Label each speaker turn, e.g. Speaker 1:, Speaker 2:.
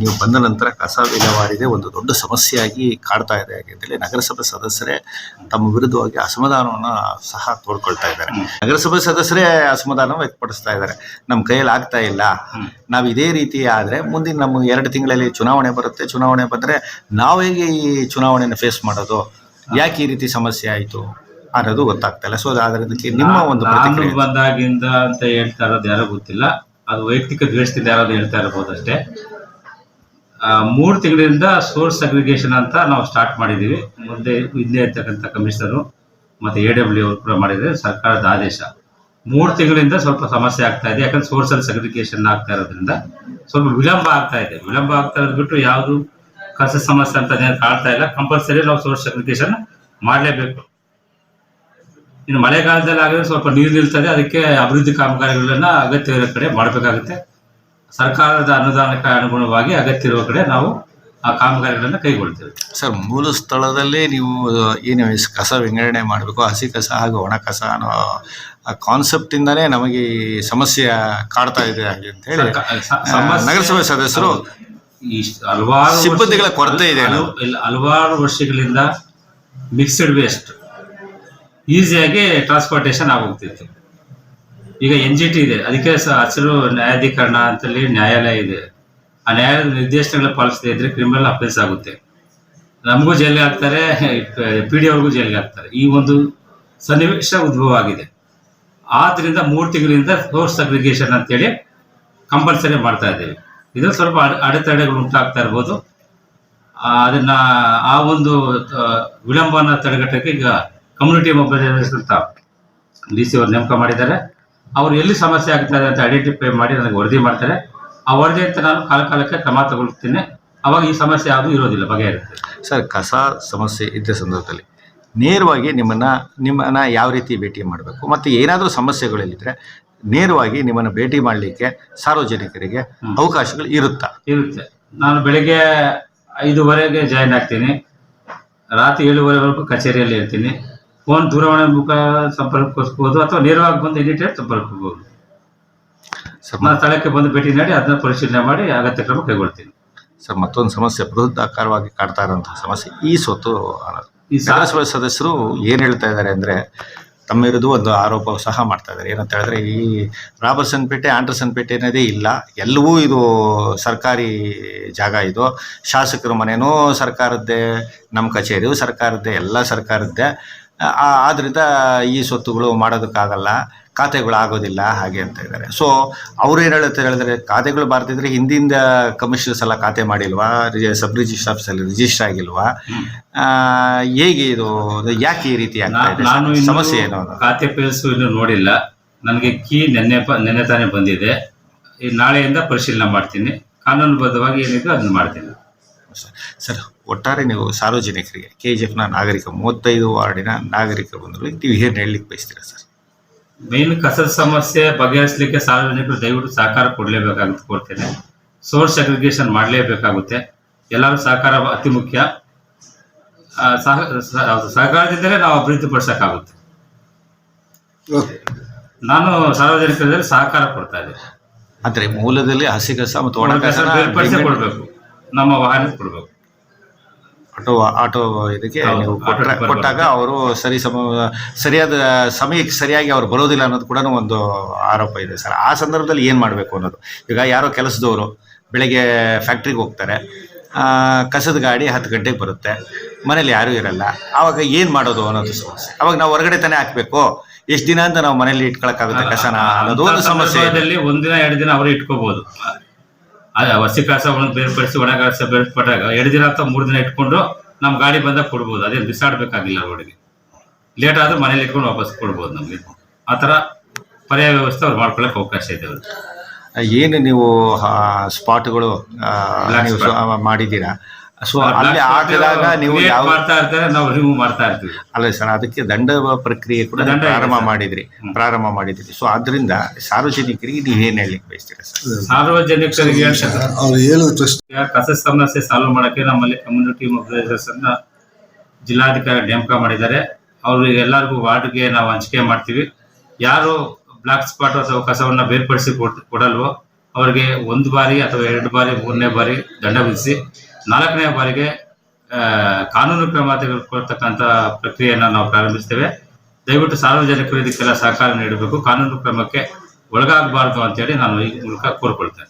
Speaker 1: ನೀವು ಬಂದ ನಂತರ ಕಸ ವಿಲೇವಾರಿದೆ ಒಂದು ದೊಡ್ಡ ಸಮಸ್ಯೆಯಾಗಿ ಕಾಡ್ತಾ ಇದೆ. ಯಾಕೆಂದರೆ ನಗರಸಭೆ ಸದಸ್ಯರೇ ತಮ್ಮ ವಿರುದ್ಧವಾಗಿ ಅಸಮಾಧಾನವನ್ನು ಸಹ ತೋಡ್ಕೊಳ್ತಾ ಇದ್ದಾರೆ. ನಗರಸಭೆ ಸದಸ್ಯರೇ ಅಸಮಾಧಾನ ವ್ಯಕ್ತಪಡಿಸ್ತಾ ಇದ್ದಾರೆ. ನಮ್ಮ ಕೈಯಲ್ಲಿ ಆಗ್ತಾ ಇಲ್ಲ. ನಾವು ಇದೇ ರೀತಿ ಆದರೆ ಮುಂದಿನ ನಮ್ಮ ಎರಡು ತಿಂಗಳಲ್ಲಿ ಚುನಾವಣೆ ಬರುತ್ತೆ. ಚುನಾವಣೆ ಬಂದರೆ ನಾವು ಹೇಗೆ ಈ ಚುನಾವಣೆಯನ್ನು ಫೇಸ್ ಮಾಡೋದು? ಯಾಕೆ ಈ ರೀತಿ ಸಮಸ್ಯೆ ಆಯಿತು ಅನ್ನೋದು ಗೊತ್ತಾಗ್ತಾ ಇಲ್ಲ. ಸೊ ಅದಕ್ಕೆ ನಿಮ್ಮ ಒಂದು
Speaker 2: ಬಂದಾಗಿಂದ ಅಂತ ಹೇಳ್ತಾ ಇರೋದು ಯಾರೋ ಗೊತ್ತಿಲ್ಲ. ಅದು ವೈಯಕ್ತಿಕ ದ್ವೇಷದಿಂದ ಯಾರಾದ್ರು ಹೇಳ್ತಾ ಇರ್ಬೋದು ಅಷ್ಟೇ ಮೂರು ತಿಂಗಳಿಂದ ಸೋರ್ಸ್ ಅಗ್ರಿಗೇಷನ್ ಅಂತ ನಾವು ಸ್ಟಾರ್ಟ್ ಮಾಡಿದ್ದೀವಿ ಮುಂದೆ ಇಲ್ಲೇ ಇರ್ತಕ್ಕಂಥ ಕಮಿಷನರು ಮತ್ತು ಎ ಡಬ್ಲ್ಯೂ ಅವರು ಕೂಡ ಮಾಡಿದರೆ ಸರ್ಕಾರದ ಆದೇಶ. ಮೂರು ತಿಂಗಳಿಂದ ಸ್ವಲ್ಪ ಸಮಸ್ಯೆ ಆಗ್ತಾ ಇದೆ, ಯಾಕಂದ್ರೆ ಸೋರ್ಸಲ್ಲಿ ಸಗ್ರಿಗೇಷನ್ ಆಗ್ತಾ ಇರೋದ್ರಿಂದ ಸ್ವಲ್ಪ ವಿಳಂಬ ಆಗ್ತಾ ಇದೆ. ವಿಳಂಬ ಆಗ್ತಾ ಇರೋದು ಬಿಟ್ಟು ಯಾವುದು ಕಸ ಸಮಸ್ಯೆ ಅಂತ ಕಾಣ್ತಾ ಇಲ್ಲ. ಕಂಪಲ್ಸರಿ ನಾವು ಸೋರ್ಸ್ ಅಗ್ರಿಗೇಷನ್ ಮಾಡಲೇಬೇಕು. ಇನ್ನು ಮಳೆಗಾಲದಲ್ಲಿ ಆಗಿದ್ರೆ ಸ್ವಲ್ಪ ನೀರು ನಿಲ್ತದೆ, ಅದಕ್ಕೆ ಅಭಿವೃದ್ಧಿ ಕಾಮಗಾರಿಗಳನ್ನ ಅಗತ್ಯ ಕಡೆ ಮಾಡಬೇಕಾಗುತ್ತೆ. ಸರ್ಕಾರದ ಅನುದಾನಕ್ಕೆ ಅನುಗುಣವಾಗಿ ಅಗತ್ಯ ಇರುವ ಕಡೆ ನಾವು ಆ ಕಾಮಗಾರಿಗಳನ್ನು ಕೈಗೊಳ್ತೇವೆ.
Speaker 1: ಸರ್ ಮೂಲ ಸ್ಥಳದಲ್ಲೇ ನೀವು ಏನು ಕಸ ವಿಂಗಡಣೆ ಮಾಡಬೇಕು ಹಸಿ ಕಸ ಹಾಗೂ ಒಣ ಕಸ ಅನ್ನೋ ಆ ಕಾನ್ಸೆಪ್ಟಿಂದನೇ ನಮಗೆ ಈ ಸಮಸ್ಯೆ ಕಾಡ್ತಾ ಇದೆ ಹಾಗೆ ಅಂತ ಹೇಳಿ
Speaker 2: ಸಮಸ್ಯೆ-
Speaker 1: ನಗರಸಭೆ ಸದಸ್ಯರು
Speaker 2: ಈ ಹಲವಾರು ವರ್ಷ-
Speaker 1: ಸಿಬ್ಬಂದಿಗಳ ಕೊರತೆ ಇದೆ
Speaker 2: ಹಲವು- ಇಲ್ಲ, ಹಲವಾರು ವರ್ಷಗಳಿಂದ ಮಿಕ್ಸ್ಡ್ ವೇಸ್ಟ್ ಈಸಿಯಾಗಿ ಟ್ರಾನ್ಸ್ಪೋರ್ಟೇಷನ್ ಆಗೋಗ್ತಿತ್ತು. ಈಗ ಎನ್ ಜಿ ಟಿ ಇದೆ. ಅದಕ್ಕೆ ಹಸಿರು ನ್ಯಾಯಾಧೀಕರಣ ಅಂತೇಳಿ ನ್ಯಾಯಾಲಯ ಇದೆ. ಆ ನ್ಯಾಯಾಲಯದ ನಿರ್ದೇಶನಗಳ ಪಾಲಿಸದೇ ಇದ್ರೆ ಕ್ರಿಮಿನಲ್ ಅಫೆನ್ಸ್ ಆಗುತ್ತೆ. ನಮಗೂ ಜೈಲಿಗೆ ಹಾಕ್ತಾರೆ ಪಿ ಡಿ ಅವ್ರಿಗೂ ಜೈಲಿಗೆ ಹಾಕ್ತಾರೆ. ಈ ಒಂದು ಸನ್ನಿವೇಶ ಉದ್ಭವ ಆಗಿದೆ ಆದ್ರಿಂದ ಮೂರು ತಿಂಗಳಿಂದ ಫೋರ್ಸ್ ಅಗ್ರಿಗೇಷನ್ ಅಂತೇಳಿ ಕಂಪಲ್ಸರಿ ಮಾಡ್ತಾ ಇದ್ದೇವೆ. ಇದು ಸ್ವಲ್ಪ ಅಡೆ- ಅಡೆತಡೆಗಳು ಉಂಟಾಗ್ತಾ ಇರ್ಬೋದು. ಅದನ್ನ ಆ ಒಂದು ವಿಳಂಬನ ತಡೆಗಟ್ಟಕ್ಕೆ ಈಗ ಕಮ್ಯುನಿಟಿ ಮೊಬೈಲ್ ಡಿ ಸಿ ಅವರು ನೇಮಕ ಮಾಡಿದ್ದಾರೆ. ಅವ್ರು ಎಲ್ಲಿ ಸಮಸ್ಯೆ ಆಗ್ತಾರೆ ಅಂತ ಐಡೆಂಟಿಫೈ ಮಾಡಿ ನನಗೆ ವರದಿ ಮಾಡ್ತಾರೆ. ಆ ವರದಿ ಅಂತ ನಾನು ಕಾಲ ಕಾಲಕ್ಕೆ ಕ್ರಮ ತಗೊಳ್ತೀನಿ. ಅವಾಗ ಈ ಸಮಸ್ಯೆ ಯಾವುದು ಇರೋದಿಲ್ಲ ಬಗೆಹರುತ್ತೆ
Speaker 1: ಸರ್ ಕಸ ಸಮಸ್ಯೆ ಇದ್ದ ಸಂದರ್ಭದಲ್ಲಿ ನೇರವಾಗಿ ನಿಮ್ಮನ್ನ ನಿಮ್ಮನ್ನ ಯಾವ ರೀತಿ ಭೇಟಿ ಮಾಡಬೇಕು? ಮತ್ತು ಏನಾದರೂ ಸಮಸ್ಯೆಗಳಿದ್ದರೆ ನೇರವಾಗಿ ನಿಮ್ಮನ್ನು ಭೇಟಿ ಮಾಡಲಿಕ್ಕೆ ಸಾರ್ವಜನಿಕರಿಗೆ ಅವಕಾಶಗಳು ಇರುತ್ತಾ?
Speaker 2: ಇರುತ್ತೆ. ನಾನು ಬೆಳಿಗ್ಗೆ ಐದುವರೆಗೆ ಜಾಯಿನ್ ಆಗ್ತೀನಿ. ರಾತ್ರಿ ಏಳುವರೆವರೆಗೂ ಕಚೇರಿಯಲ್ಲಿ ಇರ್ತೀನಿ. ಫೋನ್ ದೂರವಾಣಿ ಮುಖ ಸಂಪರ್ಕಿಸ್ಬೋದು ಅಥವಾ ನೇರವಾಗಿ ಬಂದು ಎನಿ ಟೈಮ್ ನಾನು ಸ್ಥಳಕ್ಕೆ ಬಂದು ಭೇಟಿ ನೀಡಿ ಅದನ್ನ ಪರಿಶೀಲನೆ ಮಾಡಿ ಅಗತ್ಯ ಕ್ರಮ ಕೈಗೊಳ್ತೀನಿ.
Speaker 1: ಸರ್ ಮತ್ತೊಂದು ಸಮಸ್ಯೆ ಬೃಹದಾಕಾರವಾಗಿ ಕಾಡ್ತಾ ಇರುವಂತಹ ಸಮಸ್ಯೆ ಈ ಸೊತ್ತು
Speaker 2: ಈ ಸಾ-
Speaker 1: ಸದಸ್ಯರು ಏನು ಹೇಳ್ತಾ ಇದ್ದಾರೆ ಅಂದ್ರೆ ತಮ್ಮ ಇರೋದು ಒಂದು ಆರೋಪ ಸಹ ಮಾಡ್ತಾ ಇದ್ದಾರೆ. ಏನಂತ ಹೇಳಿದ್ರೆ ಈ ರಾಬರ್ಸನ್ ಪೇಟೆ ಆಂಡರ್ಸನ್ ಪೇಟೆ ಅನ್ನೋದೇ ಇಲ್ಲ. ಎಲ್ಲವೂ ಇದು ಸರ್ಕಾರಿ ಜಾಗ ಇದು. ಶಾಸಕರ ಮನೆಯೂ ಸರ್ಕಾರದ್ದೇ ನಮ್ಮ ಕಚೇರಿಯು ಸರ್ಕಾರದ್ದೇ ಎಲ್ಲ ಸರ್ಕಾರದ್ದೇ. ಆ- ಆದ್ರಿಂದ ಈ ಸ್ವತ್ತುಗಳು ಮಾಡೋದಕ್ಕಾಗಲ್ಲ ಖಾತೆಗಳು ಆಗೋದಿಲ್ಲ ಹಾಗೆ ಅಂತ ಇದ್ದಾರೆ. ಸೊ ಅವ್ರು ಏನು ಹೇಳುತ್ತೆ ಹೇಳಿದ್ರೆ ಖಾತೆಗಳು ಬರ್ತಿದ್ರೆ ಹಿಂದಿಂದ ಕಮಿಷನರ್ಸ್ ಎಲ್ಲ ಖಾತೆ ಮಾಡಿಲ್ವಾ ಸಬ್ ರಿಜಿಸ್ಟರ್ ಆಫೀಸಲ್ಲಿ ರಿಜಿಸ್ಟರ್ ಆಗಿಲ್ವಾ? ಹೇಗೆ ಇದು ಯಾಕೆ ಈ ರೀತಿ ಆಗ್ತಾ ಇದೆ? ಸಮಸ್ಯೆ ಏನು
Speaker 2: ಖಾತೆ ಪೇಸು ಇನ್ನು ನೋಡಿಲ್ಲ. ನನಗೆ ಕೀ ನೆನ್ನೆ ನೆನ್ನೆ ತಾನೇ ಬಂದಿದೆ. ಈ ನಾಳೆಯಿಂದ ಪರಿಶೀಲನೆ ಮಾಡ್ತೀನಿ. ಕಾನೂನುಬದ್ಧವಾಗಿ ಏನಿದೆ ಅದನ್ನ ಮಾಡ್ತೀನಿ.
Speaker 1: ಸರ್. ಒಟ್ಟಾರೆ ನೀವು ಸಾರ್ವಜನಿಕರಿಗೆ ಕೆ ಜಿ ಎಫ್ನ ನಾಗರಿಕ ಮೂವತ್ತೈದು ವಾರ್ಡಿನ ನಾಗರಿಕ ಬಂದರು ನೀವು ಏನು ಹೇಳಲಿಕ್ಕೆ ಬಯಸ್ತೀರಾ ಸರ್?
Speaker 2: ಮೇನ್ ಕಸದ ಸಮಸ್ಯೆ ಬಗೆಹರಿಸಲಿಕ್ಕೆ ಸಾರ್ವಜನಿಕರು ದಯವಿಟ್ಟು ಸಹಕಾರ ಕೊಡಲೇಬೇಕಾಗುತ್ತೆ ಕೊಡ್ತೇನೆ ಸೋರ್ಸ್ ಅಗ್ರಿಗೇಷನ್ ಮಾಡಲೇಬೇಕಾಗುತ್ತೆ. ಎಲ್ಲರೂ ಸಹಕಾರ ಅತಿ ಮುಖ್ಯ. ಸಹ ಸಹಕಾರದಿಂದಲೇ ನಾವು ಅಭಿವೃದ್ಧಿ ಪಡಿಸೋಕ್ಕಾಗುತ್ತೆ. ನಾನು ಸಾರ್ವಜನಿಕರಲ್ಲಿ ಸಹಕಾರ ಕೊಡ್ತಾ ಇದ್ದೇನೆ.
Speaker 1: ಅಂದ್ರೆ ಮೂಲದಲ್ಲಿ ಹಸಿ ಕಸ ಮತ್ತು ಒಣ
Speaker 2: ಕಸ ಕೊಡಬೇಕು. ನಮ್ಮ ವಾಹನ ಕೊಡಬೇಕು.
Speaker 1: ಆಟೋ ಆಟೋ ಇದಕ್ಕೆ ನೀವು
Speaker 2: ಕೊಟ್ಟರೆ
Speaker 1: ಕೊಟ್ಟಾಗ ಅವರು ಸರಿ ಸಮ ಸರಿಯಾದ ಸಮಯಕ್ಕೆ ಸರಿಯಾಗಿ ಅವ್ರು ಬರೋದಿಲ್ಲ ಅನ್ನೋದು ಕೂಡ ಒಂದು ಆರೋಪ ಇದೆ ಸರ್. ಆ ಸಂದರ್ಭದಲ್ಲಿ ಏನು ಮಾಡಬೇಕು ಅನ್ನೋದು? ಈಗ ಯಾರೋ ಕೆಲಸದವರು ಬೆಳಗ್ಗೆ ಫ್ಯಾಕ್ಟ್ರಿಗೆ ಹೋಗ್ತಾರೆ. ಆ, ಕಸದ ಗಾಡಿ ಹತ್ತು ಗಂಟೆಗೆ ಬರುತ್ತೆ. ಮನೇಲಿ ಯಾರೂ ಇರಲ್ಲ. ಆವಾಗ ಏನು ಮಾಡೋದು ಅನ್ನೋದು ಸಮಸ್ಯೆ ಅವಾಗ ನಾವು ಹೊರಗಡೆ ತಾನೇ ಹಾಕಬೇಕು. ಎಷ್ಟು ದಿನ ಅಂತ ನಾವು ಮನೇಲಿ ಇಟ್ಕೊಳಕ್ಕಾಗುತ್ತೆ ಕಸನ ಅನ್ನೋದು ಒಂದು ಸಮಸ್ಯೆ
Speaker 2: ಒಂದಿನ ಎರಡು ದಿನ ಅವರು ಇಟ್ಕೋಬಹುದು ಹಸಿ ಕಸವನ್ನು ಬೇರ್ಪಡಿಸಿ ಒಣ ಕಸ ಬೇರ್ಪಟ್ಟಾಗ ಎರಡು ದಿನ ಅಥವಾ ಮೂರು ದಿನ ಇಟ್ಕೊಂಡು ನಮ್ಮ ಗಾಡಿ ಬಂದಾಗ ಕೊಡ್ಬೋದು. ಅದೇನು ಬಿಸಾಡ್ಬೇಕಾಗಿಲ್ಲ ರೋಡಿಗೆ. ಲೇಟ್ ಆದ್ರೆ ಮನೇಲಿ ಇಟ್ಕೊಂಡು ವಾಪಸ್ ಕೊಡ್ಬೋದು ನಮಗೆ. ಆ ಥರ ಪರ್ಯಾಯ ವ್ಯವಸ್ಥೆ ಅವ್ರು ಮಾಡ್ಕೊಳ್ಳೋಕೆ ಅವಕಾಶ ಇದೆ ಅವರು
Speaker 1: ಏನು ನೀವು ಸ್ಪಾಟ್ಗಳು ಮಾಡಿದ್ದೀರಾ? ಸೊ ಅಲ್ಲಿ ಹಾಕಿದಾಗ ನೀವು
Speaker 2: Create
Speaker 1: ಯಾವ
Speaker 2: ಮಾಡ್ತಾ ಇರ್ತಾರೆ ನಾವು ರಿಮೂವ್ ಮಾಡ್ತಾ ಇರ್ತೀವಿ.
Speaker 1: ಅಲ್ಲ ಸರ್ ಅದಕ್ಕೆ ದಂಡ ಪ್ರಕ್ರಿಯೆ ಕೂಡ
Speaker 2: ದಂಡ
Speaker 1: ಪ್ರಾರಂಭ ಮಾಡಿದ್ರಿ. ಪ್ರಾರಂಭ ಮಾಡಿದ್ರಿ. ಸೊ ಅದರಿಂದ ಸಾರ್ವಜನಿಕರಿಗೆ ನೀವು ಏನ್ ಹೇಳಲಿಕ್ಕೆ ಬಯಸ್ತೀರಾ ಸರ್?
Speaker 2: ಸಾರ್ವಜನಿಕರಿಗೆ
Speaker 3: ಅವ್ರು
Speaker 2: ಕಸ ಸಮಸ್ಯೆ ಸಾಲ್ವ್ ಮಾಡಕ್ಕೆ ನಮ್ಮಲ್ಲಿ ಕಮ್ಯುನಿಟಿ ಮೊಬಿಲೈಸರ್ಸ್ ಅನ್ನ ಜಿಲ್ಲಾಧಿಕಾರಿ ನೇಮಕ ಮಾಡಿದ್ದಾರೆ. ಅವ್ರಿಗೆ ಎಲ್ಲರಿಗೂ ವಾರ್ಡ್ಗೆ ನಾವು ಹಂಚಿಕೆ ಮಾಡ್ತೀವಿ. ಯಾರು ಬ್ಲಾಕ್ ಸ್ಪಾಟ್ ಅಥವಾ ಕಸವನ್ನ ಬೇರ್ಪಡಿಸಿ ಕೊಡ್- ಕೊಡಲ್ವೋ ಅವರಿಗೆ ಒಂದು ಬಾರಿ ಅಥವಾ ಎರಡು ಬಾರಿ ಮೂರನೇ ಬಾರಿ ದಂಡ ವಿಧಿಸಿ ನಾಲ್ಕನೇ ಬಾರಿಗೆ ಕಾನೂನು ಕ್ರಮ ತೆಗೆದುಕೊಳ್ತಕ್ಕಂಥ ಪ್ರಕ್ರಿಯೆಯನ್ನು ನಾವು ಪ್ರಾರಂಭಿಸ್ತೇವೆ. ದಯವಿಟ್ಟು ಸಾರ್ವಜನಿಕರು ಇದಕ್ಕೆಲ್ಲ ಸಹಕಾರ ನೀಡಬೇಕು. ಕಾನೂನು ಕ್ರಮಕ್ಕೆ ಒಳಗಾಗಬಾರ್ದು ಅಂತೇಳಿ ನಾನು ಈ ಮೂಲಕ ಕೋರ್ಕೊಳ್ತೇನೆ.